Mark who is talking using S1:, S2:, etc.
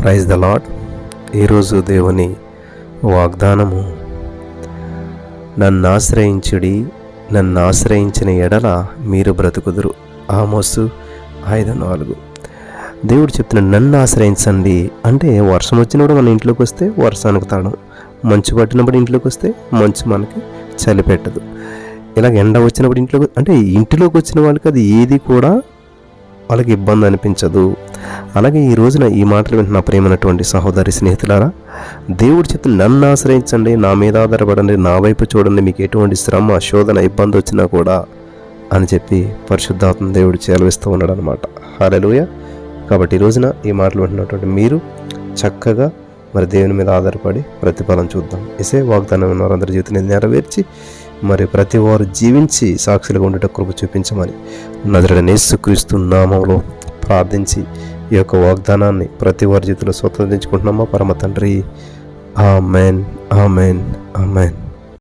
S1: Praise the lord ఈరోజు దేవుని వాగ్దానము నన్ను ఆశ్రయించుడి నన్ను ఆశ్రయించిన ఎడల మీరు బ్రతుకుదురు. ఆమోసు ఐదు నాలుగు. దేవుడు చెప్తున్న నన్ను ఆశ్రయించండి అంటే వర్షం వచ్చినప్పుడు మన ఇంట్లోకి వస్తే వర్షానికి తాడం మంచు పట్టినప్పుడు ఇంట్లోకి వస్తే మంచు మనకి చలి పెట్టదు ఇలాగ ఎండ వచ్చినప్పుడు ఇంట్లోకి అంటే ఇంటిలోకి వచ్చిన వాళ్ళకి అది ఏది కూడా వాళ్ళకి ఇబ్బంది అనిపించదు. అలాగే ఈ రోజున ఈ మాటలు వింటున్న ప్రేమైనటువంటి సహోదరి స్నేహితులారా దేవుడి చేత నన్ను ఆశ్రయించండి నా మీద ఆధారపడండి నా వైపు చూడండి మీకు ఎటువంటి శ్రమ శోధన ఇబ్బంది వచ్చినా కూడా అని చెప్పి పరిశుద్ధాత్మ దేవుడు చేలవిస్తూ ఉన్నాడు అనమాట హాలెలుయ కాబట్టి ఈ రోజున ఈ మాటలు వింటున్నటువంటి మీరు చక్కగా మరి దేవుని మీద ఆధారపడి ప్రతిఫలం చూద్దాం. ఇసే వాగ్దానం ఉన్న వారందరి జీవితాన్ని నెరవేర్చి మరి ప్రతి వారు జీవించి సాక్షులుగా ఉండేట కృప చూపించమని నజరడ క్రీస్తు నామంలో ప్రార్థించి ఈ యొక్క వాగ్దానాన్ని ప్రతి వారి జీవితంలో స్వతంత్రించుకుంటున్నామా పరమ తండ్రి. ఆ మెయిన్ ఆ మెయిన్ ఆ మెయిన్